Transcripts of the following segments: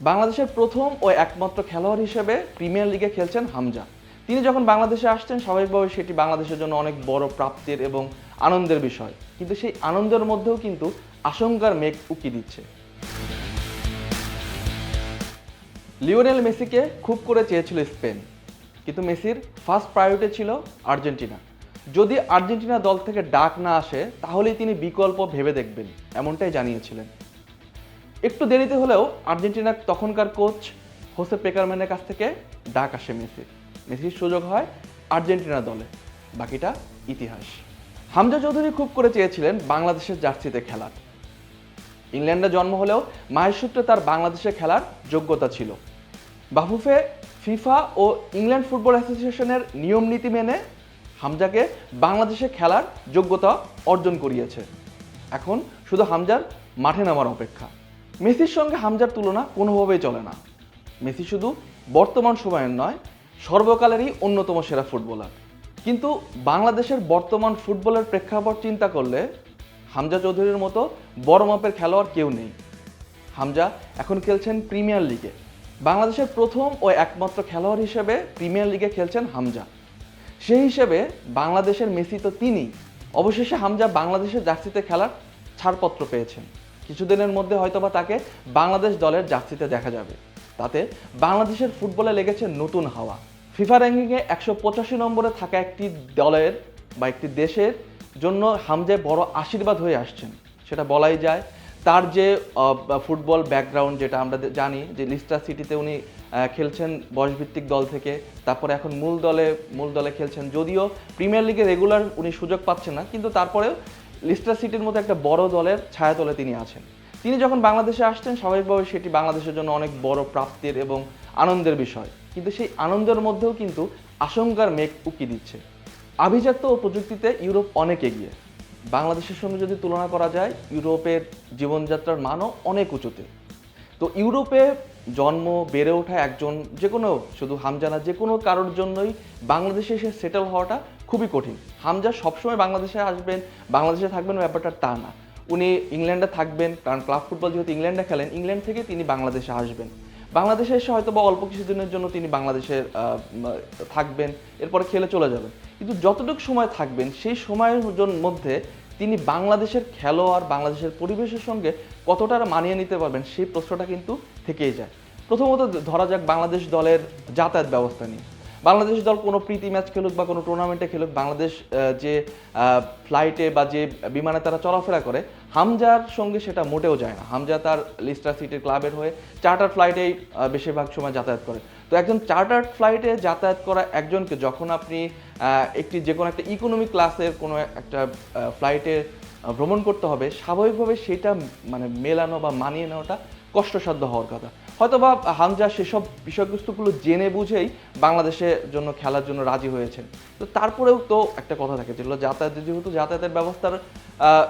বাংলাদেশের প্রথম ও একমাত্র খেলোয়াড় হিসেবে প্রিমিয়ার লিগে খেলছেন হামজা। তিনি যখন বাংলাদেশে আসছেন, স্বাভাবিকভাবে সেটি বাংলাদেশের জন্য অনেক বড় প্রাপ্তির এবং আনন্দের বিষয়। কিন্তু সেই আনন্দের মধ্যেও কিন্তু আশঙ্কার মেঘ উকি দিচ্ছে। লিওনেল মেসিকে খুব করে চেয়েছিল স্পেন। কিন্তু মেসির ফার্স্ট প্রায়োরিটি ছিল আর্জেন্টিনা। যদি আর্জেন্টিনা দল থেকে ডাক না আসে, তাহলেই তিনি বিকল্প ভেবে দেখবেন, এমনটাই জানিয়েছিলেন। একটু দেরিতে হলেও আর্জেন্টিনার তখনকার কোচ হোসে পেকারম্যানের কাছ থেকে ডাক আসে মেসির। মেসির সুযোগ হয় আর্জেন্টিনা দলে। বাকিটা ইতিহাস। হামজা চৌধুরী খুব করে চেয়েছিলেন বাংলাদেশের জার্সিতে খেলার। ইংল্যান্ডে জন্ম হলেও মায়ের সূত্রে তার বাংলাদেশে খেলার যোগ্যতা ছিল। বাফুফে ফিফা ও ইংল্যান্ড ফুটবল অ্যাসোসিয়েশনের নিয়ম নীতি মেনে হামজাকে বাংলাদেশে খেলার যোগ্যতা অর্জন করিয়েছে। এখন শুধু হামজার মাঠে নামার অপেক্ষা। মেসির সঙ্গে হামজার তুলনা কোনোভাবেই চলে না। মেসি শুধু বর্তমান সময়ের নয়, সর্বকালেরই অন্যতম সেরা ফুটবলার। কিন্তু বাংলাদেশের বর্তমান ফুটবলের প্রেক্ষাপট চিন্তা করলে হামজা চৌধুরীর মতো বড় মাপের খেলোয়াড় কেউ নেই। হামজা এখন খেলছেন প্রিমিয়ার লিগে। বাংলাদেশের প্রথম ও একমাত্র খেলোয়াড় হিসেবে প্রিমিয়ার লিগে খেলছেন হামজা। সেই হিসেবে বাংলাদেশের মেসি তো তিনি অবশেষে হামজা বাংলাদেশের জার্সিতে খেলার ছাড়পত্র পেয়েছেন। কিছুদিনের মধ্যে হয়তোবা তাকে বাংলাদেশ দলের জার্সিতে দেখা যাবে। তাতে বাংলাদেশের ফুটবলে লেগেছে নতুন হাওয়া। ফিফা র্যাঙ্কিংয়ে একশো পঁচাশি নম্বরে থাকা একটি দলের বা একটি দেশের জন্য হামজে বড় আশীর্বাদ হয়ে আসছেন। সেটা বলাই যায় তার যে ফুটবল ব্যাকগ্রাউন্ড যেটা আমরা জানি, যে লিস্টার সিটিতে উনি খেলছেন বয়সভিত্তিক দল থেকে, তারপরে এখন মূল দলে মূল দলে খেলছেন। যদিও প্রিমিয়ার লিগে রেগুলার উনি সুযোগ পাচ্ছেন না, কিন্তু তারপরেও লিস্টার সিটির মতো একটা বড় দলের ছায়াতলে তিনি আছেন। তিনি যখন বাংলাদেশে আসছেন, স্বাভাবিকভাবে সেটি বাংলাদেশের জন্য অনেক বড় প্রাপ্তির এবং আনন্দের বিষয়। কিন্তু সেই আনন্দের মধ্যেও কিন্তু আশঙ্কার মেঘ উকি দিচ্ছে। আভিজাত্য ও প্রযুক্তিতে ইউরোপ অনেক এগিয়ে। বাংলাদেশের সঙ্গে যদি তুলনা করা যায়, ইউরোপের জীবনযাত্রার মানও অনেক উঁচুতে। তো ইউরোপে জন্ম, বেড়ে ওঠা একজন যে কোনো, শুধু হামজানা যে কোনো কারোর জন্যই বাংলাদেশে এসে সেটেল হওয়াটা খুবই কঠিন। হামজা সবসময় বাংলাদেশে আসবেন, বাংলাদেশে থাকবেন ব্যাপারটা তা না। উনি ইংল্যান্ডে থাকবেন, কারণ ক্লাব ফুটবল যেহেতু ইংল্যান্ডে খেলেন, ইংল্যান্ড থেকে তিনি বাংলাদেশে আসবেন। বাংলাদেশে এসে হয়তো বা অল্প কিছুদিনের জন্য তিনি বাংলাদেশের থাকবেন, এরপরে খেলে চলে যাবেন। কিন্তু যতটুকু সময় থাকবেন, সেই সময়ের মধ্যে তিনি বাংলাদেশের খেলোয়াড়, বাংলাদেশের পরিবেশের সঙ্গে কতটা মানিয়ে নিতে পারবেন, সেই প্রশ্নটা কিন্তু থেকেই যায়। প্রথমত ধরা যাক বাংলাদেশ দলের যাতায়াত ব্যবস্থা নিয়ে। বাংলাদেশ দল কোনো প্রীতি ম্যাচ খেলুক বা কোনো টুর্নামেন্টে খেলুক, বাংলাদেশ যে ফ্লাইটে বা যে বিমানে তারা চলাফেরা করে, হামজার সঙ্গে সেটা মোটেও যায় না। হামজা তার লিস্টার সিটির ক্লাবের হয়ে চার্টার ফ্লাইটেই বেশিরভাগ সময় যাতায়াত করে। তো একজন চার্টার ফ্লাইটে যাতায়াত করা একজনকে যখন আপনি একটি যে কোনো একটা ইকোনমি ক্লাসের কোনো একটা ফ্লাইটে ভ্রমণ করতে হবে, স্বাভাবিকভাবে সেটা মানে মেলানো বা মানিয়ে নেওয়াটা কষ্টসাধ্য হওয়ার কথা। হয়তো বা হামজা সেসব বিষয়বস্তুগুলো জেনে বুঝেই বাংলাদেশের জন্য খেলার জন্য রাজি হয়েছেন। তো তারপরেও তো একটা কথা থাকে যেগুলো যাতায়াতের যেহেতু যাতায়াতের ব্যবস্থার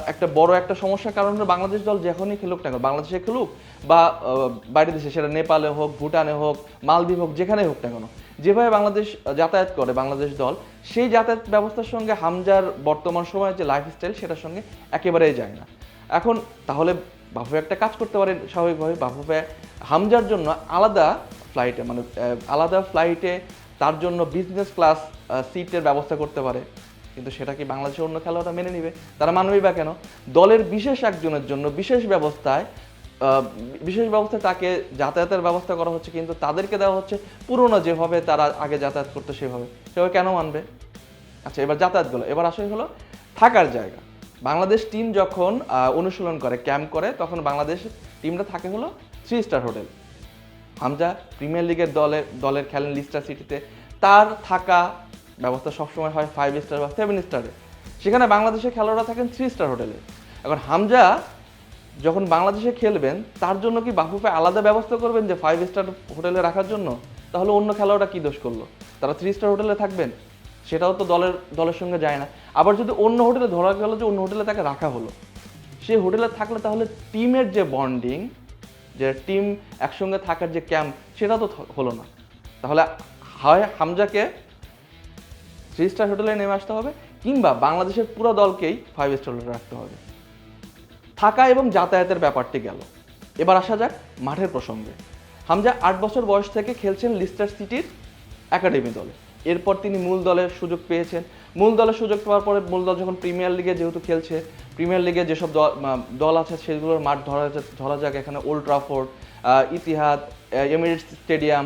একটা বড় একটা সমস্যার কারণে বাংলাদেশ দল যখনই খেলুক না বাংলাদেশে খেলুক বা আহ, বাইরের দেশে সেটা নেপালে হোক ভুটানে হোক মালদ্বীপ হোক যেখানে হোক না কেন যেভাবে বাংলাদেশ যাতায়াত করে বাংলাদেশ দল সেই যাতায়াত ব্যবস্থার সঙ্গে হামজার বর্তমান সময়ের যে লাইফস্টাইল সেটার সঙ্গে একেবারেই যায় না। এখন তাহলে বাফুফে একটা কাজ করতে পারে স্বাভাবিকভাবে বাফুফে হামজার জন্য আলাদা ফ্লাইটে মানে আলাদা ফ্লাইটে তার জন্য বিজনেস ক্লাস সিটের ব্যবস্থা করতে পারে। কিন্তু সেটা কি বাংলাদেশের অন্য খেলোয়াড়রা মেনে নিবে? তারা মানবেই বা কেন? দলের বিশেষ একজনের জন্য বিশেষ ব্যবস্থায় বিশেষ ব্যবস্থায় তাকে যাতায়াতের ব্যবস্থা করা হচ্ছে, কিন্তু তাদেরকে দেওয়া হচ্ছে পুরনো যেভাবে তারা আগে যাতায়াত করতো সেভাবে। সেভাবে কেন মানবে? আচ্ছা এবার যাতায়াতগুলো। এবার আসলে হলো থাকার জায়গা। বাংলাদেশ টিম যখন অনুশীলন করে ক্যাম্প করে, তখন বাংলাদেশ টিমটা থাকে হলো three star hotel. Hamza premier লিগের দলের দলের খেলেন লিস্টার সিটিতে। তার থাকা ব্যবস্থা সবসময় হয় ফাইভ স্টার বা সেভেন স্টারে সেখানে বাংলাদেশের খেলোয়াড়রা থাকেন থ্রি স্টার হোটেলে। এখন হামজা যখন বাংলাদেশে খেলবেন, তার জন্য কি বাফুফে আলাদা ব্যবস্থা করবেন যে ফাইভ স্টার হোটেলে রাখার জন্য? তাহলে অন্য খেলোয়াড়রা কি দোষ করল? তারা থ্রি স্টার হোটেলে থাকবেন? সেটাও তো দলের দলের সঙ্গে যায় না। আবার যদি অন্য হোটেলে ধরা গেল যে অন্য হোটেলে তাকে রাখা হলো। সে হোটেলে থাকলে তাহলে টিমের যে বন্ডিং যে টিম একসঙ্গে থাকার যে ক্যাম্প সেটা তো হলো না। তাহলে হয় হামজাকে থ্রি স্টার হোটেলে নেমে আসতে হবে, কিংবা বাংলাদেশের পুরো দলকেই ফাইভ স্টার হোটেলে রাখতে হবে। থাকা এবং যাতায়াতের ব্যাপারটি গেল। এবার আসা যাক মাঠের প্রসঙ্গে। হামজা আট বছর বয়স থেকে খেলছেন লিস্টার সিটির একাডেমি দলে। এরপর তিনি মূল দলের সুযোগ পেয়েছেন। মূল দলের সুযোগ পাওয়ার পরে মূল দল যখন প্রিমিয়ার লিগে যেহেতু খেলছে, প্রিমিয়ার লিগে যেসব দল আছে সেগুলোর মাঠ ধরা ধরা যাক এখানে Old Trafford Etihad Emirates stadium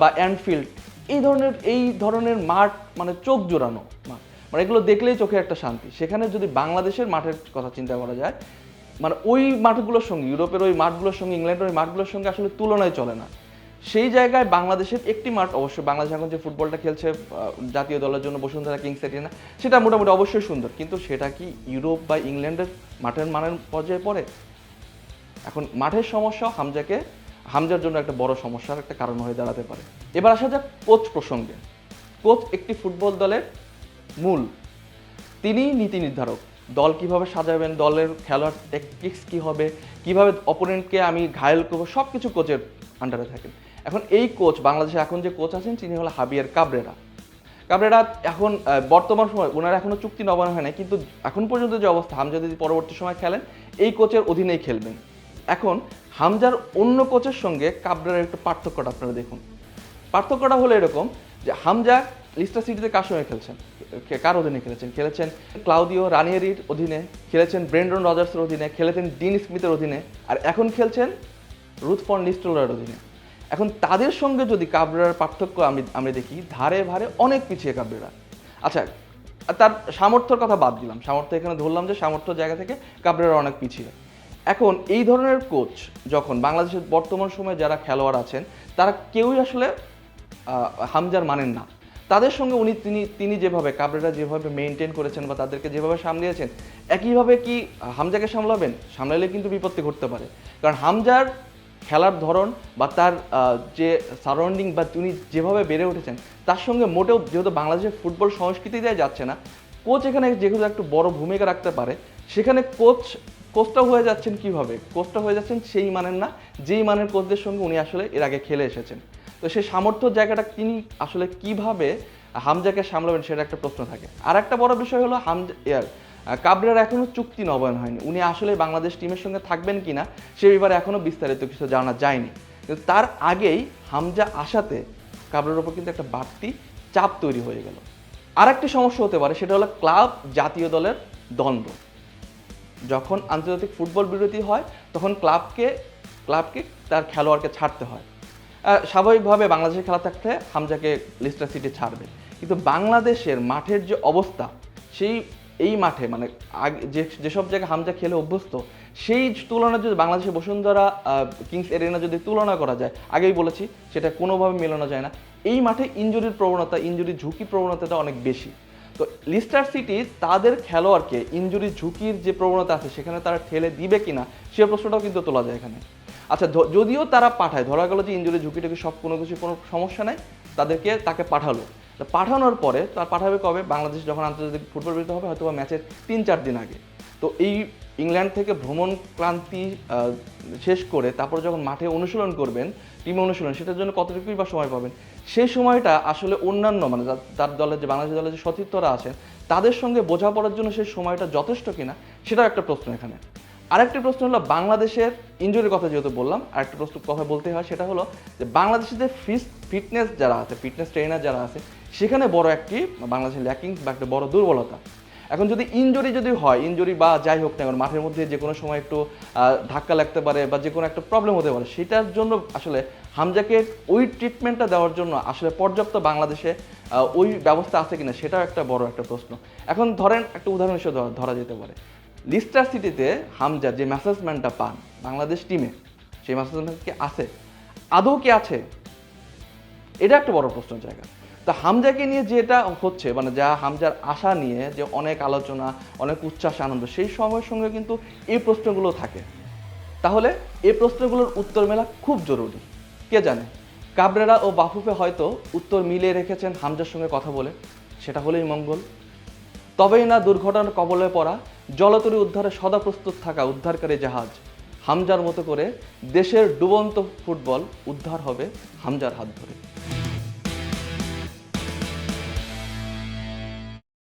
বা অ্যান্ডফিল্ড এই ধরনের এই ধরনের মাঠ মানে চোখ জোড়ানো মাঠ। মানে এগুলো দেখলেই চোখে একটা শান্তি। সেখানে যদি বাংলাদেশের মাঠের কথা চিন্তা করা যায় মানে ওই মাঠগুলোর সঙ্গে, ইউরোপের ওই মাঠগুলোর সঙ্গে, ইংল্যান্ডের ওই মাঠগুলোর সঙ্গে আসলে তুলনায় চলে না। সেই জায়গায় বাংলাদেশের একটি মাঠ, অবশ্যই বাংলাদেশ এখন যে ফুটবলটা খেলছে জাতীয় দলের জন্য বসুন্ধরা কিংস এরিনা সেটা মোটামুটি অবশ্যই সুন্দর। কিন্তু সেটা কি ইউরোপ বা ইংল্যান্ডের মাঠের মানের পর্যায়ে পড়ে? এখন মাঠের সমস্যা হামজাকে, হামজার জন্য একটা বড় সমস্যার একটা কারণ হয়ে দাঁড়াতে পারে। এবার আসা যাক কোচ প্রসঙ্গে। কোচ একটি ফুটবল দলের মূল। তিনি নীতি নির্ধারক। দল কীভাবে সাজাবেন, দলের খেলোয়াড় টেকটিক্স কী হবে, কীভাবে অপোনেন্টকে আমি ঘায়েল করব সব কিছু কোচের আন্ডারে থাকেন। এখন এই কোচ বাংলাদেশে এখন যে কোচ আছেন, তিনি হলো হাবিয়ার কাবরেরা। কাবরেরা এখন বর্তমান সময় ওনারা এখনও চুক্তি নবায়ন হয় না কিন্তু এখন পর্যন্ত যে অবস্থা, হামজা যদি পরবর্তী সময় খেলেন, এই কোচের অধীনেই খেলবেন। এখন হামজার অন্য কোচের সঙ্গে কাবরেরার একটু পার্থক্যটা আপনারা দেখুন। পার্থক্যটা হলো এরকম যে হামজা লিস্টার সিটিতে কার সঙ্গে খেলছেন? কার অধীনে খেলেছেন? খেলেছেন ক্লাউদিও রানিয়েরির অধীনে, খেলেছেন ব্রেন্ডন রজার্সের অধীনে, খেলেছেন ডিন স্মিথের অধীনে, আর এখন খেলছেন রুথ ফর নিস্টোলার অধীনে। এখন তাদের সঙ্গে যদি কাবরেরার পার্থক্য আমি আমি দেখি, ধারে ভারে অনেক পিছিয়ে কাবরেরা। আচ্ছা তার সামর্থ্যর কথা বাদ দিলাম। সামর্থ্য এখানে ধরলাম যে সামর্থ্য জায়গা থেকে কাবরেরা অনেক পিছিয়ে। এখন এই ধরনের কোচ যখন বাংলাদেশের বর্তমান সময়ে যারা খেলোয়াড় আছেন, তারা কেউই আসলে হামজার মানেন না। তাদের সঙ্গে উনি তিনি তিনি যেভাবে, কাবরেরা যেভাবে মেনটেন করেছেন বা তাদেরকে যেভাবে সামলিয়েছেন, একইভাবে কি হামজাকে সামলাবেন? সামলালে কিন্তু বিপত্তি ঘটতে পারে। কারণ হামজার খেলার ধরন বা তার যে সারাউন্ডিং বা তিনি যেভাবে বেড়ে উঠেছেন, তার সঙ্গে মোটেও যেহেতু বাংলাদেশের ফুটবল সংস্কৃতিতে যাচ্ছে না কোচ এখানে যেহেতু একটু বড় ভূমিকা রাখতে পারে, সেখানে কোচ কোচটা হয়ে যাচ্ছেন কীভাবে? কোচটা হয়ে যাচ্ছেন সেই মানের না, যেই মানের কোচদের সঙ্গে উনি আসলে এর আগে খেলে এসেছেন। তো সেই সামর্থ্য জায়গাটা তিনি আসলে কীভাবে হামজাকে সামলাবেন সেটা একটা প্রশ্ন থাকে। আর একটা বড় বিষয় হলো হামজা কাবরের এখনও চুক্তি নবায়ন হয়নি। উনি আসলে বাংলাদেশ টিমের সঙ্গে থাকবেন কি না সে ব্যাপারে এখনও বিস্তারিত কিছু জানা যায়নি। কিন্তু তার আগেই হামজা আসাতে কাবরের ওপর কিন্তু একটা বাড়তি চাপ তৈরি হয়ে গেল। আর একটি সমস্যা হতে পারে, সেটা হলো ক্লাব জাতীয় দলের দ্বন্দ্ব। যখন আন্তর্জাতিক ফুটবল বিরতি হয়, তখন ক্লাবকে ক্লাবকে তার খেলোয়াড়কে ছাড়তে হয়। স্বাভাবিকভাবে বাংলাদেশে খেলা থাকলে হামজাকে লিস্টার সিটি ছাড়বে। কিন্তু বাংলাদেশের মাঠের যে অবস্থা, সেই এই মাঠে মানে আগে, যে, যেসব জায়গায় হামজা খেলে অভ্যস্ত, সেই তুলনায় যদি বাংলাদেশের বসুন্ধরা কিংস এরিনা যদি তুলনা করা যায়, আগেই বলেছি, সেটা কোনোভাবে মেলানো যায় না। এই মাঠে ইঞ্জুরির প্রবণতা, ইঞ্জুরির ঝুঁকি প্রবণতাটা অনেক বেশি। তো লিস্টার সিটি তাদের খেলোয়াড়কে ইঞ্জুরি, ঝুঁকির যে প্রবণতা আছে, সেখানে তারা ঠেলে দিবে কিনা, সে প্রশ্নটাও কিন্তু তোলা যায় এখানে। আচ্ছা যদিও তারা পাঠায়, ধরা গেল যে ইঞ্জুরি, ঝুঁকিটাকে সব কোনো কিছু কোনো সমস্যা নাই, তাদেরকে তাকে পাঠালো। তো পাঠানোর পরে তার পাঠাবে কবে? বাংলাদেশ যখন আন্তর্জাতিক ফুটবল বিরতি হবে হয়তো বা ম্যাচের তিন চার দিন আগে। তো এই ইংল্যান্ড থেকে ভ্রমণ ক্লান্তি শেষ করে তারপর যখন মাঠে অনুশীলন করবেন, টিম অনুশীলন, সেটার জন্য কতটুকুই বা সময় পাবেন? সেই সময়টা আসলে অন্যান্য মানে তার দলের যে বাংলাদেশ দলের যে সতীর্থরা আছেন, তাদের সঙ্গে বোঝাপড়ার জন্য সেই সময়টা যথেষ্ট কিনা, সেটাও একটা প্রশ্ন এখানে। আরেকটি প্রশ্ন হলো বাংলাদেশের ইঞ্জুরির কথা যেহেতু বললাম, আরেকটা প্রশ্ন কথা বলতে হয়, সেটা হলো যে বাংলাদেশের যে ফিস ফিটনেস যারা আছে ফিটনেস ট্রেনার যারা আছে সেখানে বড় একটি বাংলাদেশের ল্যাকিং বা একটা বড় দুর্বলতা। এখন যদি ইনজুরি যদি হয় ইনজুরি বা যাই হোক না মাঠের মধ্যে যে কোনো সময় একটু ধাক্কা লাগতে পারে বা যে কোনো একটা প্রবলেম হতে পারে, সেটার জন্য আসলে হামজাকে ওই ট্রিটমেন্টটা দেওয়ার জন্য আসলে পর্যাপ্ত বাংলাদেশে ওই ব্যবস্থা আছে কিনা সেটাও একটা বড় একটা প্রশ্ন। এখন ধরেন একটা উদাহরণ হিসেবে ধরা- যেতে পারে। লিস্টার সিটিতে হামজা যে ম্যাসেজমেন্টটা পান বাংলাদেশ টিমে সেই ম্যাসেজমেন্ট কি আছে? আদৌ কি আছে? এটা একটা বড় প্রশ্ন জায়গা। তা হামজাকে নিয়ে যেটা হচ্ছে মানে যা হামজার আশা নিয়ে যে অনেক আলোচনা, অনেক উচ্ছ্বাস, আনন্দ, সেই সময়ের সঙ্গে কিন্তু এই প্রশ্নগুলো থাকে। তাহলে এই প্রশ্নগুলোর উত্তর মেলা খুব জরুরি। কে জানে? কাবরেরা ও বাফুফে হয়তো উত্তর মিলিয়ে রেখেছেন হামজার সঙ্গে কথা বলে। সেটা হলেই মঙ্গল। তবেই না দুর্ঘটনার কবলে পড়া, জলতরি উদ্ধারে সদা প্রস্তুত থাকা উদ্ধারকারী জাহাজ, হামজার মতো করে দেশের ডুবন্ত ফুটবল উদ্ধার হবে হামজার হাত ধরে।